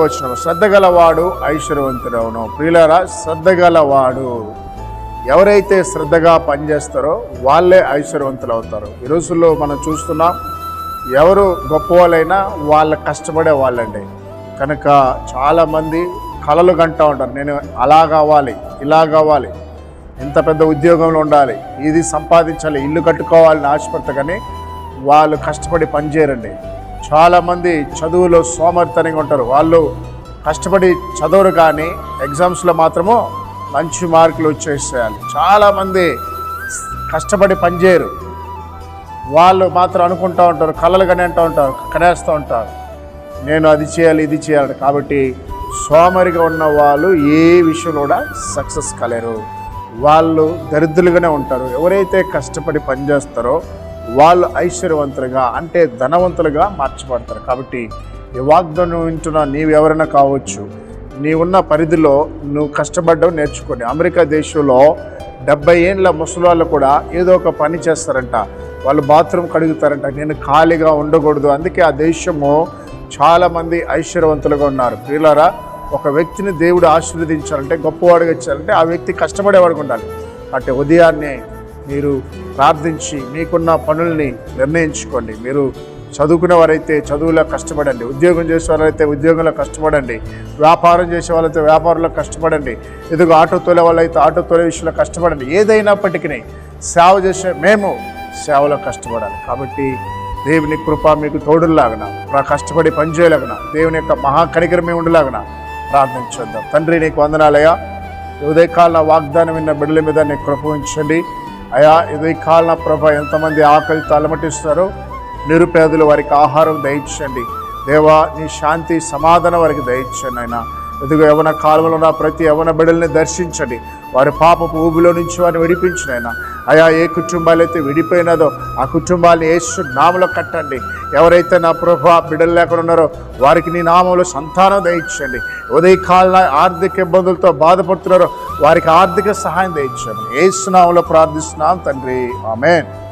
వచ్చిన శ్రద్ధ గలవాడు ఐశ్వర్యవంతుడవును. ప్రియులారా శ్రద్ధ గలవాడు ఎవరైతే శ్రద్ధగా పనిచేస్తారో వాళ్ళే ఐశ్వర్యవంతులు అవుతారు ఈ రోజుల్లో మనం చూస్తున్నాం ఎవరు గొప్పవాళ్ళైనా వాళ్ళ కష్టపడే వాళ్ళండి. కనుక చాలామంది కళలు కంటూ ఉంటారు. నేను అలా కావాలి ఇలా కావాలి ఇంత పెద్ద ఉద్యోగంలో ఉండాలి ఇది సంపాదించాలి ఇల్లు కట్టుకోవాలని ఆశపడతా కానీ వాళ్ళు కష్టపడి పనిచేయరండి. చాలామంది చదువులో సోమర్థనంగా ఉంటారు. వాళ్ళు కష్టపడి చదవరు కానీ ఎగ్జామ్స్లో మాత్రము మంచి మార్కులు వచ్చేసేయాలి. చాలామంది కష్టపడి పనిచేయరు వాళ్ళు మాత్రం అనుకుంటూ ఉంటారు కళలు కనే అంటూ ఉంటారు కనేస్తూ ఉంటారు. నేను అది చేయాలి ఇది చేయాలి కాబట్టి సోమరిగా ఉన్న వాళ్ళు ఏ విషయంలో కూడా సక్సెస్ కలేరు. వాళ్ళు దరిద్రులుగానే ఉంటారు. ఎవరైతే కష్టపడి పనిచేస్తారో వాళ్ళు ఐశ్వర్యవంతులుగా అంటే ధనవంతులుగా మార్చబడతారు. కాబట్టి ఈ వాగ్దానం వింటున్న నీవు ఎవరైనా కావచ్చు నీవున్న పరిధిలో నువ్వు కష్టపడ్డం నేర్చుకోండి అమెరికా దేశంలో డెబ్బై ఏండ్ల ముసలి కూడా ఏదో ఒక పని చేస్తారంట. వాళ్ళు బాత్రూమ్ కడుగుతారంట. నేను ఖాళీగా ఉండకూడదు. అందుకే ఆ దేశము చాలామంది ఐశ్వర్యవంతులుగా ఉన్నారు. ప్రియులారా ఒక వ్యక్తిని దేవుడు ఆశీర్వదించాలంటే గొప్పవాడుగా ఇచ్చారంటే ఆ వ్యక్తి కష్టపడేవాడిగా ఉండాలి. అంటే ఉదయాన్నే మీరు ప్రార్థించి మీకున్న పనుల్ని నిర్ణయించుకోండి. మీరు చదువుకునే వారైతే చదువులో కష్టపడండి. ఉద్యోగం చేసే ఉద్యోగంలో కష్టపడండి. వ్యాపారం చేసే వాళ్ళైతే వ్యాపారంలో కష్టపడండి. ఎదుగు ఆటో తోలే వాళ్ళైతే ఆటో తోలే విషయంలో కష్టపడండి. ఏదైనప్పటికీ సేవ చేసే మేము సేవలో కష్టపడాలి. కాబట్టి దేవుని కృప మీకు తోడులాగన కష్టపడి పనిచేయలాగన దేవుని యొక్క మహాకనికరమే ఉండలాగన ప్రార్థించుద్దాం తండ్రి నీకు వందనాలయ్యా. ఉదయకాల వాగ్దానం విన్న బిడ్డల మీద నీ కృప ఉంచండి. అయా ఉదయకాల ప్రభ ఎంతమంది ఆకలితో అలమటిస్తారో నిరుపేదలు వారికి ఆహారం దయించండి దేవా నీ శాంతి సమాధానం వారికి దయించండి ఆయన ఎదుగు యవన కాలంలో ఉన్న ప్రతి యవన బిడ్డల్ని దర్శించండి. వారి పాపపు ఊబిలో నుంచి వారిని విడిపించిన ఆయన అయా ఏ కుటుంబాలు అయితే విడిపోయినదో ఆ కుటుంబాన్ని యేసు నామలో కట్టండి. ఎవరైతే నా ప్రభు బిడ్డలు లేకుండా ఉన్నారో వారికి నీ నామంలో సంతానం దయించండి ఉదయకాల ఆర్థిక ఇబ్బందులతో బాధపడుతున్నారో వారికి ఆర్థిక సహాయం దయచండి ఏ నామంలో ప్రార్థిస్తున్నాం తండ్రి. ఆమెన్.